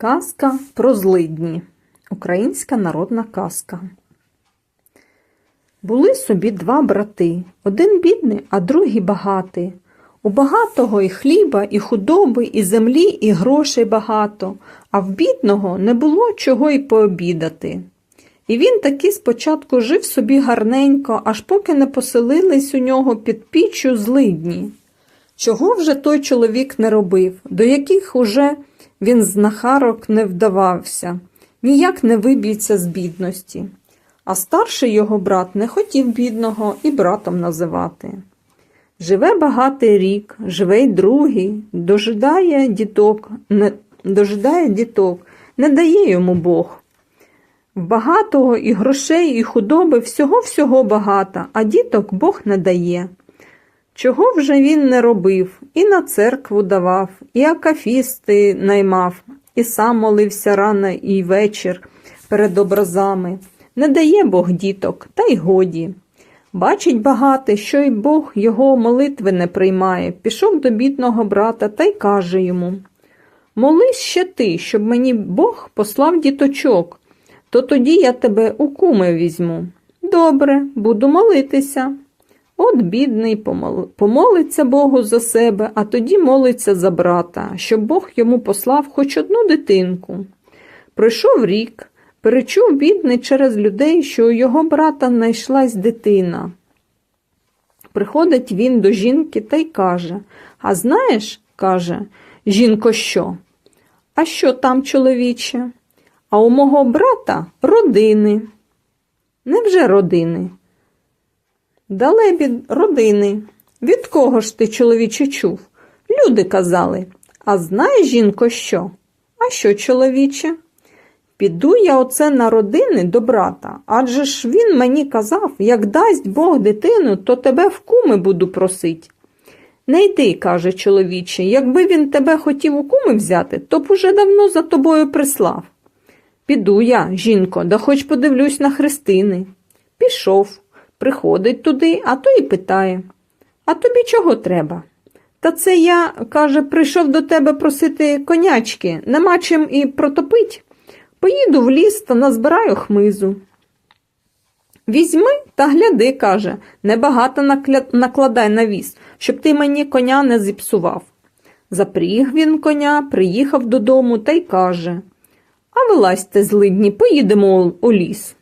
Казка про злидні. Українська народна казка. Були собі два брати. Один бідний, а другий багатий. У багатого і хліба, і худоби, і землі, і грошей багато, а в бідного не було чого й пообідати. І він таки спочатку жив собі гарненько, аж поки не поселились у нього під піччю злидні. Чого вже той чоловік не робив, до яких уже він знахарок не вдавався, ніяк не виб'ється з бідності. А старший його брат не хотів бідного і братом називати. Живе багатий рік, живе й другий, дожидає діток, не, дожидає діток, не дає йому Бог. Багатого і грошей, і худоби всього-всього багато, а діток Бог не дає. Чого вже він не робив, і на церкву давав, і акафісти наймав, і сам молився рано і вечір перед образами. Не дає Бог діток, та й годі. Бачить багатий, що й Бог його молитви не приймає, пішов до бідного брата та й каже йому Молись ще ти, щоб мені Бог послав діточок, то тоді я тебе у куми візьму. Добре, буду молитися. От бідний помолиться Богу за себе, а тоді молиться за брата, щоб Бог йому послав хоч одну дитинку. Пройшов рік, перечув бідний через людей, що у його брата знайшлась дитина. Приходить він до жінки та й каже А знаєш, каже, жінко, що? А що там, чоловіче? А у мого брата родини. Невже родини? Далебі родини. Від кого ж ти, чоловіче, чув? Люди казали. А знаєш, жінко, що? А що, чоловіче? Піду я оце на родини до брата, адже ж він мені казав, як дасть Бог дитину, то тебе в куми буду просить. Не йди, каже чоловіче, якби він тебе хотів у куми взяти, то б уже давно за тобою прислав. Піду я, жінко, да хоч подивлюсь на хрестини. Пішов, приходить туди, а то й питає. А тобі чого треба? Та це я, каже, прийшов до тебе просити конячки, нема чим і протопить. Поїду в ліс та назбираю хмизу. Візьми та гляди, каже, небагато накладай на віз, щоб ти мені коня не зіпсував. Запріг він коня, приїхав додому та й каже А вилазьте, злидні, поїдемо у ліс.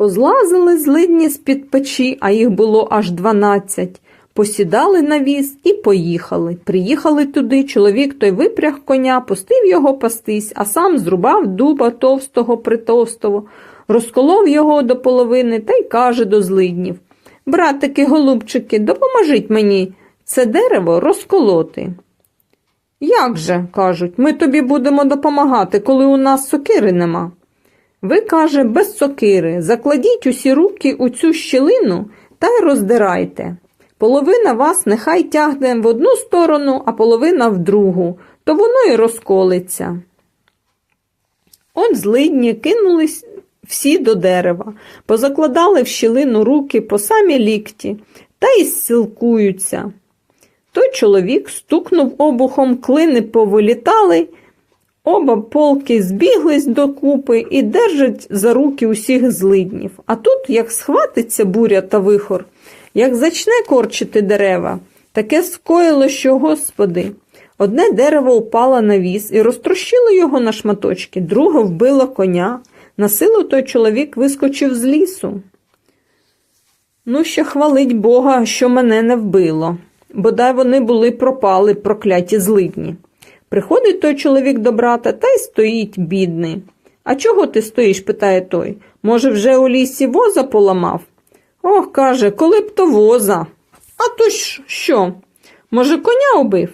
Позлазили злидні з-під печі, а їх було аж дванадцять. Посідали на віз і поїхали. Приїхали туди, чоловік той випряг коня, пустив його пастись, а сам зрубав дуба товстого притовстого, розколов його до половини та й каже до злиднів Братики, голубчики, допоможіть мені це дерево розколоти. Як же, кажуть, ми тобі будемо допомагати, коли у нас сокири нема. Ви, каже, без сокири, закладіть усі руки у цю щілину та й роздирайте. Половина вас нехай тягне в одну сторону, а половина в другу, то воно й розколиться. От злидні кинулись всі до дерева, позакладали в щілину руки по самі лікті та й силкуються. Той чоловік стукнув обухом, клини повилітали, оба полки збіглись докупи і держать за руки усіх злиднів. А тут, як схватиться буря та вихор, як зачне корчити дерева, таке скоїло, що, господи. Одне дерево упало на віз і розтрощило його на шматочки, друге вбило коня. На силу той чоловік вискочив з лісу. Ну, ще хвалить Бога, що мене не вбило. Бодай вони були пропали, прокляті злидні. Приходить той чоловік до брата та й стоїть, бідний. А чого ти стоїш? питає той. Може, вже у лісі воза поламав? Ох, каже, коли б то воза. А то що? Може, коня убив?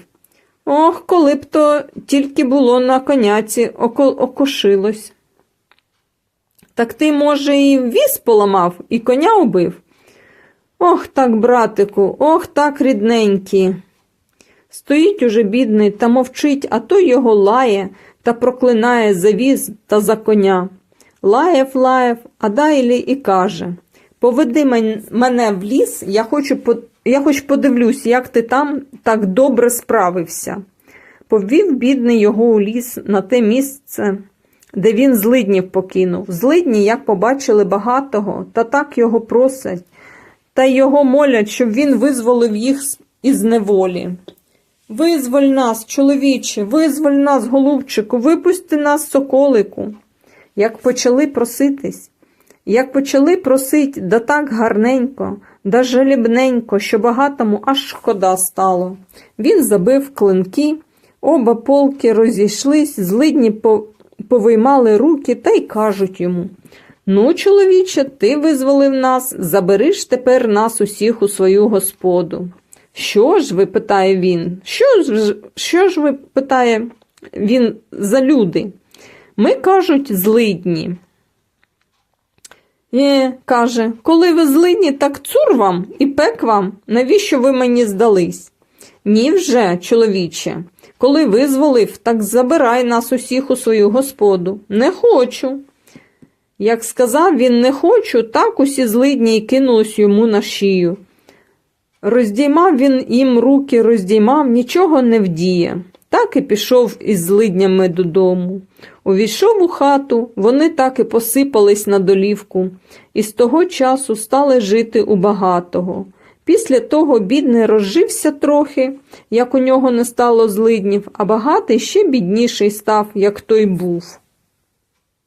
Ох, коли б то тільки було на коняці око- окошилось. Так ти, може, і віз поламав, і коня убив? Ох так, братику, ох так, рідненькі. Стоїть уже бідний та мовчить, а той його лає та проклинає за віз та за коня. Лаєв, лаєв, а далі і каже Поведи мене в ліс, я хочу, я хоч подивлюсь, як ти там так добре справився. Повів бідний його у ліс на те місце, де він злиднів покинув. Злидні, як побачили багатого, та так його просять, та його молять, щоб він визволив їх із неволі. Визволь нас, чоловіче, визволь нас, голубчику, випусти нас, соколику. Як почали проситись, як почали просить, да так гарненько, да жалібненько, що багатому аж шкода стало. Він забив клинки, оба полки розійшлись, злидні повиймали руки та й кажуть йому. Ну, чоловіче, ти визволив нас, забери ж тепер нас усіх у свою господу. Що ж ви, питає він, що ж, що ж ви, питає він за люди? Ми кажуть, злидні. Е, каже, коли ви злидні, так цур вам і пек вам, навіщо ви мені здались? Ні вже, чоловіче, коли визволив, так забирай нас усіх у свою господу. Не хочу. Як сказав він не хочу, так усі злидні й кинулись йому на шию. Роздіймав він їм руки, роздіймав, нічого не вдіє. Так і пішов із злиднями додому. Увійшов у хату, вони так і посипались на долівку, і з того часу стали жити у багатого. Після того бідний розжився трохи, як у нього не стало злиднів, а багатий ще бідніший став, як той був.